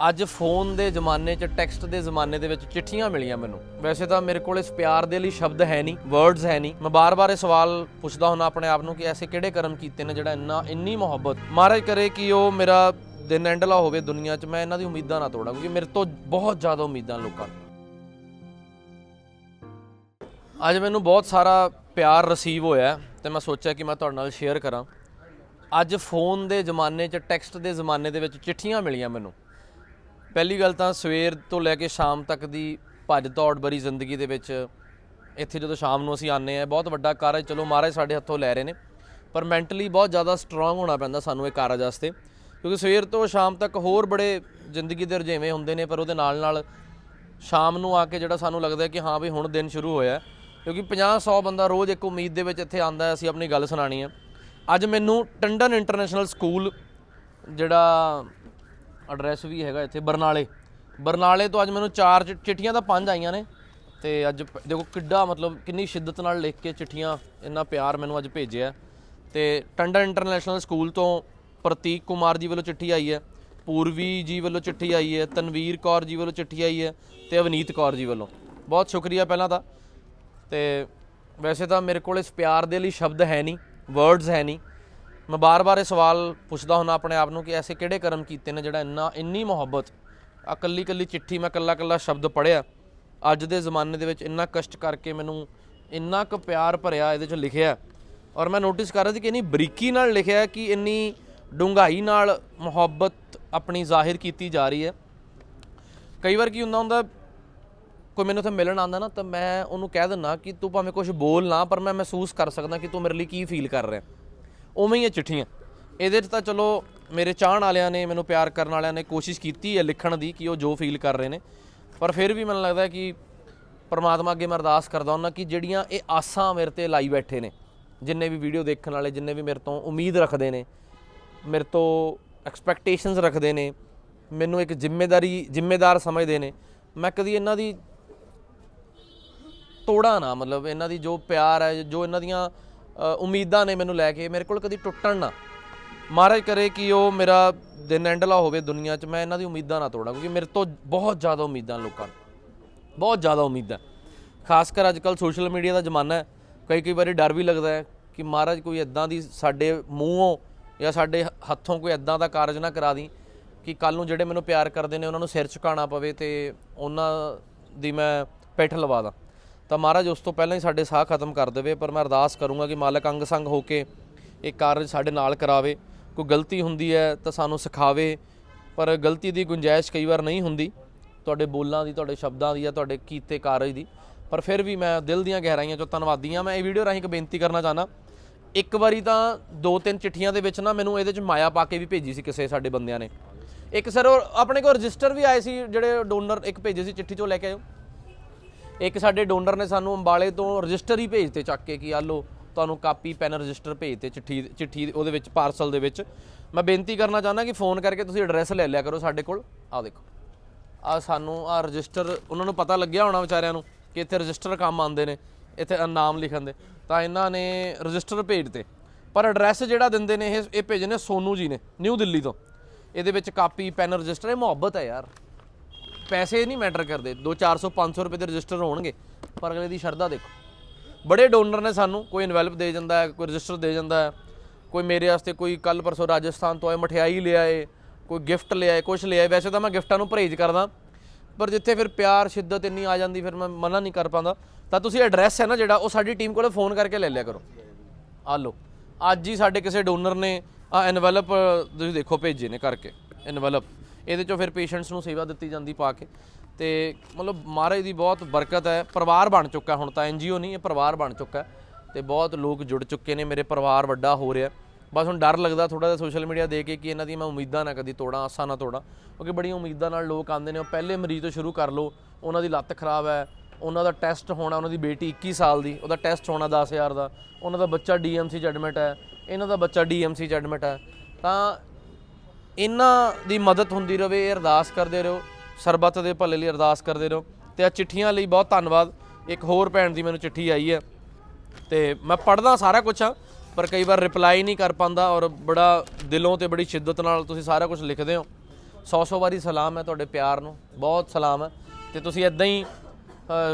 ਅੱਜ ਫੋਨ ਦੇ ਜ਼ਮਾਨੇ 'ਚ, ਟੈਕਸਟ ਦੇ ਜ਼ਮਾਨੇ ਦੇ ਵਿੱਚ ਚਿੱਠੀਆਂ ਮਿਲੀਆਂ ਮੈਨੂੰ। ਵੈਸੇ ਤਾਂ ਮੇਰੇ ਕੋਲ ਇਸ ਪਿਆਰ ਦੇ ਲਈ ਸ਼ਬਦ ਹੈ ਨਹੀਂ ਵਰਡਸ ਹੈ ਨਹੀਂ। ਮੈਂ ਬਾਰ-ਬਾਰ ਇਹ ਸਵਾਲ ਪੁੱਛਦਾ ਹੁੰਦਾ ਆਪਣੇ ਆਪ ਨੂੰ ਕਿ ਐਸੇ ਕਿਹੜੇ ਕਰਮ ਕੀਤੇ ਨੇ ਜਿਹੜਾ ਇੰਨਾ, ਇੰਨੀ ਮੁਹੱਬਤ। ਮਹਾਰਾਜ ਕਰੇ ਕਿ ਉਹ ਮੇਰਾ ਦਿਨ ਐਂਡਲਾ ਹੋਵੇ ਦੁਨੀਆ 'ਚ, ਮੈਂ ਇਹਨਾਂ ਦੀ ਉਮੀਦਾਂ ਨਾ ਤੋੜਾਂ, ਕਿਉਂਕਿ ਮੇਰੇ ਤੋਂ ਬਹੁਤ ਜ਼ਿਆਦਾ ਉਮੀਦਾਂ ਲੋਕਾਂ ਨੂੰ। ਅੱਜ ਮੈਨੂੰ ਬਹੁਤ ਸਾਰਾ ਪਿਆਰ ਰਿਸੀਵ ਹੋਇਆ ਹੈ ਤੇ ਮੈਂ ਸੋਚਿਆ ਕਿ ਮੈਂ ਤੁਹਾਡੇ ਨਾਲ ਸ਼ੇਅਰ ਕਰਾਂ। ਅੱਜ ਫੋਨ ਦੇ ਜ਼ਮਾਨੇ 'ਚ, ਟੈਕਸਟ ਦੇ ਜ਼ਮਾਨੇ ਦੇ ਵਿੱਚ ਚਿੱਠੀਆਂ ਮਿਲੀਆਂ ਮੈਨੂੰ। ਪਹਿਲੀ ਗੱਲ ਤਾਂ ਸਵੇਰ ਤੋਂ ਲੈ ਕੇ ਸ਼ਾਮ ਤੱਕ ਦੀ ਭੱਜ ਦੌੜ ਭਰੀ ਜ਼ਿੰਦਗੀ ਦੇ ਵਿੱਚ ਇੱਥੇ ਜਦੋਂ ਸ਼ਾਮ ਨੂੰ ਅਸੀਂ ਆਨੇ ਆ ਬਹੁਤ ਵੱਡਾ ਕਾਰਜ ਚਲੋ ਮਹਾਰਾਜ ਸਾਡੇ ਹੱਥੋਂ ਲੈ ਰਹੇ ਨੇ, ਪਰ ਮੈਂਟਲੀ ਬਹੁਤ ਜ਼ਿਆਦਾ ਸਟਰੋਂਗ ਹੋਣਾ ਪੈਂਦਾ ਸਾਨੂੰ ਇਹ ਕਾਰਜ ਵਾਸਤੇ, ਕਿਉਂਕਿ ਸਵੇਰ ਤੋਂ ਸ਼ਾਮ ਤੱਕ ਹੋਰ ਬੜੇ ਜ਼ਿੰਦਗੀ ਦੇ ਰੁਝੇਵੇਂ ਹੁੰਦੇ ਨੇ, ਪਰ ਉਹਦੇ ਨਾਲ ਨਾਲ ਸ਼ਾਮ ਨੂੰ ਆ ਕੇ ਜਿਹੜਾ ਸਾਨੂੰ ਲੱਗਦਾ ਕਿ ਹਾਂ ਵੀ ਹੁਣ ਦਿਨ ਸ਼ੁਰੂ ਹੋਇਆ ਕਿਉਂਕਿ 50 100 ਬੰਦਾ ਰੋਜ਼ ਇੱਕ ਉਮੀਦ ਦੇ ਵਿੱਚ ਇੱਥੇ ਆਂਦਾ ਅਸੀਂ ਆਪਣੀ ਗੱਲ ਸੁਣਾਣੀ ਹੈ। ਅੱਜ ਮੈਨੂੰ ਟੰਡਨ ਇੰਟਰਨੈਸ਼ਨਲ ਸਕੂਲ ਜਿਹੜਾ ਐਡਰੈਸ ਵੀ ਹੈਗਾ ਇੱਥੇ, ਬਰਨਾਲੇ। ਬਰਨਾਲੇ ਤੋਂ ਅੱਜ ਮੈਨੂੰ ਚਾਰ ਚਿ- ਚਿੱਠੀਆਂ ਤਾਂ ਪੰਜ ਆਈਆਂ ਨੇ। ਤੇ ਅੱਜ ਪ- ਦੇਖੋ ਕਿੱਡਾ ਮਤਲਬ ਕਿੰਨੀ ਸ਼ਿੱਦਤ ਨਾਲ ਲਿਖ ਕੇ ਚਿੱਠੀਆਂ, ਇੰਨਾ ਪਿਆਰ ਮੈਨੂੰ ਅੱਜ ਭੇਜਿਆ। ਤੇ ਟੰਡਨ ਇੰਟਰਨੈਸ਼ਨਲ ਸਕੂਲ ਤੋਂ ਪ੍ਰਤੀਕ ਕੁਮਾਰ ਜੀ ਵੱਲੋਂ ਚਿੱਠੀ ਆਈ ਹੈ, ਪੂਰਵੀ ਜੀ ਵੱਲੋਂ ਚਿੱਠੀ ਆਈ ਹੈ, ਤਨਵੀਰ ਕੌਰ ਜੀ ਵੱਲੋਂ ਚਿੱਠੀ ਆਈ ਹੈ ਤੇ ਅਵਨੀਤ ਕੌਰ ਜੀ ਵੱਲੋਂ। ਬਹੁਤ ਸ਼ੁਕਰੀਆ ਪਹਿਲਾਂ ਤਾਂ। ਤੇ ਵੈਸੇ ਤਾਂ ਮੇਰੇ ਕੋਲ ਇਸ ਪਿਆਰ ਦੇ ਲਈ ਸ਼ਬਦ ਹੈ ਨਹੀਂ ਵਰਡਸ ਹੈ ਨਹੀਂ। ਮੈਂ ਬਾਰ-ਬਾਰ ਇਹ ਸਵਾਲ ਪੁੱਛਦਾ ਹੁੰਦਾ ਆਪਣੇ ਆਪ ਨੂੰ ਕਿ ਐਸੇ ਕਿਹੜੇ ਕਰਮ ਕੀਤੇ ਨੇ ਜਿਹੜਾ ਇੰਨਾ, ਇੰਨੀ ਮੁਹੱਬਤ ਆ ਕੱਲੀ ਕੱਲੀ ਚਿੱਠੀ ਮੈਂ ਕੱਲਾ ਕੱਲਾ ਸ਼ਬਦ ਪੜਿਆ ਅੱਜ ਦੇ ਜ਼ਮਾਨੇ ਦੇ ਵਿੱਚ ਇੰਨਾ ਕਸ਼ਟ ਕਰਕੇ ਮੈਨੂੰ ਇੰਨਾ ਕੁ ਪਿਆਰ ਭਰਿਆ ਇਹਦੇ 'ਚ ਲਿਖਿਆ ਔਰ ਮੈਂ ਨੋਟਿਸ ਕਰ ਰਿਹਾ ਸੀ ਕਿ ਇੰਨੀ ਬਰੀਕੀ ਨਾਲ ਲਿਖਿਆ ਕਿ ਇੰਨੀ ਡੂੰਘਾਈ ਨਾਲ ਮੁਹੱਬਤ ਆਪਣੀ ਜ਼ਾਹਿਰ ਕੀਤੀ ਜਾ ਰਹੀ ਹੈ। ਕਈ ਵਾਰ ਕੀ ਹੁੰਦਾ ਹੁੰਦਾ, ਕੋਈ ਮੈਨੂੰ ਉੱਥੇ ਮਿਲਣ ਆਂਦਾ ਨਾ ਤਾਂ ਮੈਂ ਉਹਨੂੰ ਕਹਿ ਦਿੰਦਾ ਕਿ ਤੂੰ ਭਾਵੇਂ ਕੁਝ ਬੋਲ ਨਾ ਪਰ ਮੈਂ ਮਹਿਸੂਸ ਕਰ ਸਕਦਾ ਕਿ ਤੂੰ ਮੇਰੇ ਲਈ ਕੀ ਫੀਲ ਕਰ ਰਿਹਾ। ਉਵੇਂ ਹੀ ਇਹ ਚਿੱਠੀਆਂ। ਇਹਦੇ 'ਚ ਤਾਂ ਚਲੋ ਮੇਰੇ ਚਾਹਣ ਵਾਲਿਆਂ ਨੇ, ਮੈਨੂੰ ਪਿਆਰ ਕਰਨ ਵਾਲਿਆਂ ਨੇ ਕੋਸ਼ਿਸ਼ ਕੀਤੀ ਹੈ ਲਿਖਣ ਦੀ ਕਿ ਉਹ ਜੋ ਫੀਲ ਕਰ ਰਹੇ ਨੇ। ਪਰ ਫਿਰ ਵੀ ਮੈਨੂੰ ਲੱਗਦਾ ਕਿ ਪਰਮਾਤਮਾ ਅੱਗੇ ਮੈਂ ਅਰਦਾਸ ਕਰਦਾ ਹੁੰਦਾ ਕਿ ਜਿਹੜੀਆਂ ਇਹ ਆਸਾਂ ਮੇਰੇ ਤੇ ਲਾਈ ਬੈਠੇ ਨੇ, ਜਿੰਨੇ ਵੀ ਵੀਡੀਓ ਦੇਖਣ ਵਾਲੇ, ਜਿੰਨੇ ਵੀ ਮੇਰੇ ਤੋਂ ਉਮੀਦ ਰੱਖਦੇ ਨੇ, ਮੇਰੇ ਤੋਂ ਐਕਸਪੈਕਟੇਸ਼ਨਸ ਰੱਖਦੇ ਨੇ, ਮੈਨੂੰ ਇੱਕ ਜ਼ਿੰਮੇਵਾਰੀ ਜ਼ਿੰਮੇਦਾਰ ਸਮਝਦੇ ਨੇ, ਮੈਂ ਕਦੀ ਇਹਨਾਂ ਦੀ ਤੋੜਾ ਨਾ, ਮਤਲਬ ਇਹਨਾਂ ਦੀ ਜੋ ਪਿਆਰ ਹੈ, ਜੋ ਇਹਨਾਂ ਦੀਆਂ ਉਮੀਦਾਂ ਨੇ ਮੈਨੂੰ ਲੈ ਕੇ ਮੇਰੇ ਕੋਲ ਕਦੀ ਟੁੱਟਣ ਨਾ। ਮਹਾਰਾਜ ਕਰੇ ਕਿ ਉਹ ਮੇਰਾ ਦਿਨ ਐਂਡਲਾ ਹੋਵੇ ਦੁਨੀਆ 'ਚ, ਮੈਂ ਇਹਨਾਂ ਦੀ ਉਮੀਦਾਂ ਨਾ ਤੋੜਾਂ, ਕਿਉਂਕਿ ਮੇਰੇ ਤੋਂ ਬਹੁਤ ਜ਼ਿਆਦਾ ਉਮੀਦਾਂ ਲੋਕਾਂ ਨੂੰ। ਬਹੁਤ ਜ਼ਿਆਦਾ ਉਮੀਦਾਂ। ਖਾਸ ਕਰ ਅੱਜ ਕੱਲ ਸੋਸ਼ਲ ਮੀਡੀਆ ਦਾ ਜ਼ਮਾਨਾ ਹੈ, ਕਈ ਕਈ ਵਾਰੀ ਡਰ ਵੀ ਲੱਗਦਾ ਹੈ ਕਿ ਮਹਾਰਾਜ ਕੋਈ ਇਦਾਂ ਦੀ ਸਾਡੇ ਮੂੰਹੋਂ ਜਾਂ ਸਾਡੇ ਹੱਥੋਂ ਕੋਈ ਇਦਾਂ ਦਾ ਕਾਰਜ ਨਾ ਕਰਾ ਦੀ ਕਿ ਕੱਲ ਨੂੰ ਜਿਹੜੇ ਮੈਨੂੰ ਪਿਆਰ ਕਰਦੇ ਨੇ, ਉਹਨਾਂ ਨੂੰ ਸਿਰ ਝੁਕਾਉਣਾ ਪਵੇ ਤੇ ਉਹਨਾਂ ਦੀ ਮੈਂ ਪਿੱਠ ਲਵਾ ਦਾਂ। ਤਾਂ ਮਹਾਰਾਜ ਉਸ ਤੋਂ ਪਹਿਲਾਂ ਹੀ ਸਾਡੇ ਸਾਹ ਖਤਮ ਕਰ ਦੇਵੇ, ਪਰ ਮੈਂ ਅਰਦਾਸ ਕਰੂੰਗਾ ਕਿ ਮਾਲਕ ਅੰਗ ਸੰਗ ਹੋ ਕੇ ਇਹ ਕਾਰਜ ਸਾਡੇ ਨਾਲ ਕਰਾਵੇ। ਕੋਈ ਗਲਤੀ ਹੁੰਦੀ ਹੈ ਤਾਂ ਸਾਨੂੰ ਸਿਖਾਵੇ, ਪਰ ਗਲਤੀ ਦੀ ਗੁੰਜਾਇਸ਼ ਕਈ ਵਾਰ ਨਹੀਂ ਹੁੰਦੀ। ਤੁਹਾਡੇ ਬੋਲਾਂ ਦੀ, ਤੁਹਾਡੇ ਸ਼ਬਦਾਂ ਦੀ ਜਾਂ ਤੁਹਾਡੇ ਕੀਤੇ ਕਾਰਜ ਦੀ। ਪਰ ਫਿਰ ਵੀ ਮੈਂ ਦਿਲ ਦੀਆਂ ਗਹਿਰਾਈਆਂ ਚੋਂ ਧੰਨਵਾਦੀ ਹਾਂ। ਮੈਂ ਇਹ ਵੀਡੀਓ ਰਾਹੀਂ ਇੱਕ ਬੇਨਤੀ ਕਰਨਾ ਚਾਹਨਾ ਇੱਕ ਵਾਰੀ ਤਾਂ ਦੋ ਤਿੰਨ ਚਿੱਠੀਆਂ ਦੇ ਵਿੱਚ ਨਾ ਮੈਨੂੰ ਇਹਦੇ ਚ ਮਾਇਆ ਪਾ ਕੇ ਵੀ ਭੇਜੀ ਸੀ ਕਿਸੇ ਸਾਡੇ ਬੰਦਿਆਂ ਨੇ। ਇੱਕ ਸਰ ਉਹ ਆਪਣੇ ਕੋਲ ਰਜਿਸਟਰ ਵੀ ਆਏ ਸੀ, ਜਿਹੜੇ ਡੋਨਰ ਇੱਕ ਭੇਜੇ ਸੀ ਚਿੱਠੀ ਚੋਂ ਲੈ ਕੇ ਆਇਓ। ਇੱਕ ਸਾਡੇ ਡੋਨਰ ਨੇ ਸਾਨੂੰ ਅੰਬਾਲੇ ਤੋਂ ਰਜਿਸਟਰ ਹੀ ਭੇਜਤੇ ਚੱਕ ਕੇ ਕਿ ਆ ਲਓ ਤੁਹਾਨੂੰ ਕਾਪੀ, ਪੈਨ ਰਜਿਸਟਰ ਭੇਜਤੇ ਚਿੱਠੀ ਚਿੱਠੀ ਉਹਦੇ ਵਿੱਚ, ਪਾਰਸਲ ਦੇ ਵਿੱਚ। ਮੈਂ ਬੇਨਤੀ ਕਰਨਾ ਚਾਹੁੰਦਾ ਕਿ ਫੋਨ ਕਰਕੇ ਤੁਸੀਂ ਐਡਰੈਸ ਲੈ ਲਿਆ ਕਰੋ ਸਾਡੇ ਕੋਲ। ਆਹ ਦੇਖੋ। ਆ ਸਾਨੂੰ ਆ ਰਜਿਸਟਰ, ਉਹਨਾਂ ਨੂੰ ਪਤਾ ਲੱਗਿਆ ਹੋਣਾ ਵਿਚਾਰਿਆਂ ਨੂੰ ਕਿ ਇੱਥੇ ਰਜਿਸਟਰ ਕੰਮ ਆਉਂਦੇ ਨੇ, ਇੱਥੇ ਨਾਮ ਲਿਖਣ ਦੇ। ਤਾਂ ਇਹਨਾਂ ਨੇ ਰਜਿਸਟਰ ਭੇਜਤੇ। ਪਰ ਐਡਰੈਸ ਜਿਹੜਾ ਦਿੰਦੇ ਨੇ ਇਹ ਇਹ ਭੇਜਨੇ ਸੋਨੂ ਜੀ ਨੇ, ਨਿਊ ਦਿੱਲੀ ਤੋਂ। ਇਹਦੇ ਵਿੱਚ ਕਾਪੀ, ਪੈਨ ਰਜਿਸਟਰ, ਇਹ ਮੁਹੱਬਤ ਹੈ ਯਾਰ। ਪੈਸੇ ਨਹੀਂ ਮੈਟਰ ਕਰਦੇ। 2 400 500 ਰੁਪਏ ਦੇ ਰਜਿਸਟਰ ਹੋਣਗੇ, ਪਰ ਅਗਲੇ ਦੀ ਸ਼ਰਧਾ ਦੇਖੋ। ਬੜੇ ਡੋਨਰ ਨੇ ਸਾਨੂੰ ਕੋਈ ਇਨਵੈਲਪ ਦੇ ਜਾਂਦਾ ਹੈ, ਕੋਈ ਰਜਿਸਟਰ ਦੇ ਜਾਂਦਾ ਹੈ, ਕੋਈ ਮੇਰੇ ਵਾਸਤੇ ਕੋਈ ਕੱਲ ਪਰਸੋਂ ਰਾਜਸਥਾਨ ਤੋਂ ਆਏ, ਮਠਿਆਈ ਲਿਆਏ ਕੋਈ ਗਿਫਟ ਲਿਆਏ ਕੁਝ ਲਿਆਏ ਵੈਸੇ ਤਾਂ ਮੈਂ ਗਿਫਟਾਂ ਨੂੰ ਪਰਹੇਜ਼ ਕਰਦਾ, ਪਰ ਜਿੱਥੇ ਫਿਰ ਪਿਆਰ, ਸ਼ਿੱਦਤ ਇੰਨੀ ਆ ਜਾਂਦੀ, ਫਿਰ ਮੈਂ ਮਨਾ ਨਹੀਂ ਕਰ ਪਾਉਂਦਾ। ਤਾਂ ਤੁਸੀਂ ਐਡਰੈਸ ਹੈ ਨਾ ਜਿਹੜਾ, ਉਹ ਸਾਡੀ ਟੀਮ ਕੋਲ ਫੋਨ ਕਰਕੇ ਲੈ ਲਿਆ ਕਰੋ। ਆ ਲਓ। ਅੱਜ ਹੀ ਸਾਡੇ ਕਿਸੇ ਡੋਨਰ ਨੇ ਆ ਐਨਵਲਪ ਤੁਸੀਂ ਦੇਖੋ ਭੇਜੇ ਨੇ ਕਰਕੇ। ਐਨਵਲਪ ਇਹਦੇ ਚੋਂ ਫਿਰ ਪੇਸ਼ੈਂਟਸ ਨੂੰ ਸੇਵਾ ਦਿੱਤੀ ਜਾਂਦੀ ਪਾ ਕੇ। ਤੇ ਮਤਲਬ ਮਹਾਰਾਜ ਦੀ ਬਹੁਤ ਬਰਕਤ ਹੈ। ਪਰਿਵਾਰ ਬਣ ਚੁੱਕਾ ਹੁਣ ਤਾਂ ਐਨਜੀਓ ਨਹੀਂ, ਇਹ ਪਰਿਵਾਰ ਬਣ ਚੁੱਕਾ ਤੇ ਬਹੁਤ ਲੋਕ ਜੁੜ ਚੁੱਕੇ ਨੇ, ਮੇਰੇ ਪਰਿਵਾਰ ਵੱਡਾ ਹੋ ਰਿਹਾ। ਬਸ ਹੁਣ ਡਰ ਲੱਗਦਾ ਥੋੜਾ ਜਿਹਾ ਸੋਸ਼ਲ ਮੀਡੀਆ ਦੇ ਕੇ ਕਿ ਇਹਨਾਂ ਦੀ ਮੈਂ ਉਮੀਦਾਂ ਨਾ ਕਦੀ ਤੋੜਾਂ, ਆਸਾਂ ਨਾ ਤੋੜਾਂ। ਕਿਉਂਕਿ ਬੜੀਆਂ ਉਮੀਦਾਂ ਨਾਲ ਲੋਕ ਆਉਂਦੇ ਨੇ, ਉਹ ਪਹਿਲੇ ਮਰੀਜ਼ ਤੋਂ ਸ਼ੁਰੂ ਕਰ ਲਓ, ਉਹਨਾਂ ਦੀ ਲੱਤ ਖਰਾਬ ਹੈ, ਉਹਨਾਂ ਦਾ ਟੈਸਟ ਹੋਣਾ, ਉਹਨਾਂ ਦੀ ਬੇਟੀ 21 ਸਾਲ ਦੀ, ਉਹਦਾ ਟੈਸਟ ਹੋਣਾ 10000 ਦਾ, ਉਹਨਾਂ ਦਾ ਬੱਚਾ ਡੀਐਮਸੀ 'ਚ ਐਡਮਿਟ ਹੈ, ਇਹਨਾਂ ਦਾ ਬੱਚਾ ਡੀਐਮਸੀ 'ਚ ਐਡਮਿਟ ਹੈ। ਤਾਂ ਇਹਨਾਂ ਦੀ ਮਦਦ ਹੁੰਦੀ ਰਹੇ ਇਹ ਅਰਦਾਸ ਕਰਦੇ ਰਹੋ, ਸਰਬੱਤ ਦੇ ਭਲੇ ਲਈ ਅਰਦਾਸ ਕਰਦੇ ਰਹੋ। ਤੇ ਆ ਚਿੱਠੀਆਂ ਲਈ ਬਹੁਤ ਧੰਨਵਾਦ। ਇੱਕ ਹੋਰ ਭੈਣ ਦੀ ਮੈਨੂੰ ਚਿੱਠੀ ਆਈ ਹੈ। ਤੇ ਮੈਂ ਪੜਦਾ ਸਾਰਾ ਕੁਝ ਆ ਪਰ ਕਈ ਵਾਰ ਰਿਪਲਾਈ ਨਹੀਂ ਕਰ ਪਾਉਂਦਾ ਔਰ ਬੜਾ ਦਿਲੋਂ ਤੇ ਬੜੀ ਸ਼ਿੱਦਤ ਨਾਲ ਤੁਸੀਂ ਸਾਰਾ ਕੁਝ ਲਿਖਦੇ ਹੋ। 100 100 ਵਾਰੀ ਸਲਾਮ ਹੈ ਤੁਹਾਡੇ ਪਿਆਰ ਨੂੰ, ਬਹੁਤ ਸਲਾਮ ਹੈ। ਤੇ ਤੁਸੀਂ ਇਦਾਂ ਹੀ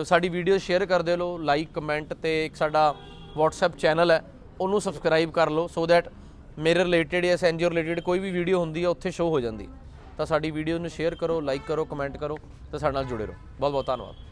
ਸਾਡੀ ਵੀਡੀਓ ਸ਼ੇਅਰ ਕਰਦੇ ਲਓ ਲਾਈਕ, ਕਮੈਂਟ ਤੇ ਇੱਕ ਸਾਡਾ WhatsApp ਚੈਨਲ ਹੈ, ਉਹਨੂੰ ਸਬਸਕ੍ਰਾਈਬ ਕਰ ਲਓ ਸੋ ਦੈਟ ਮੇਰੇ ਰਿਲੇਟਡ ਜਾਂ ਐਨਜੀਓ ਰਿਲੇਟਡ ਕੋਈ ਵੀ ਵੀਡੀਓ ਹੁੰਦੀ ਹੈ ਉੱਥੇ ਸ਼ੋ ਹੋ ਜਾਂਦੀ। ਤਾਂ ਸਾਡੀ ਵੀਡੀਓ ਨੂੰ ਸ਼ੇਅਰ ਕਰੋ ਲਾਈਕ ਕਰੋ ਕਮੈਂਟ ਕਰੋ, ਤੇ ਸਾਡੇ ਨਾਲ ਜੁੜੇ ਰਹੋ। ਬਹੁਤ ਬਹੁਤ ਧੰਨਵਾਦ।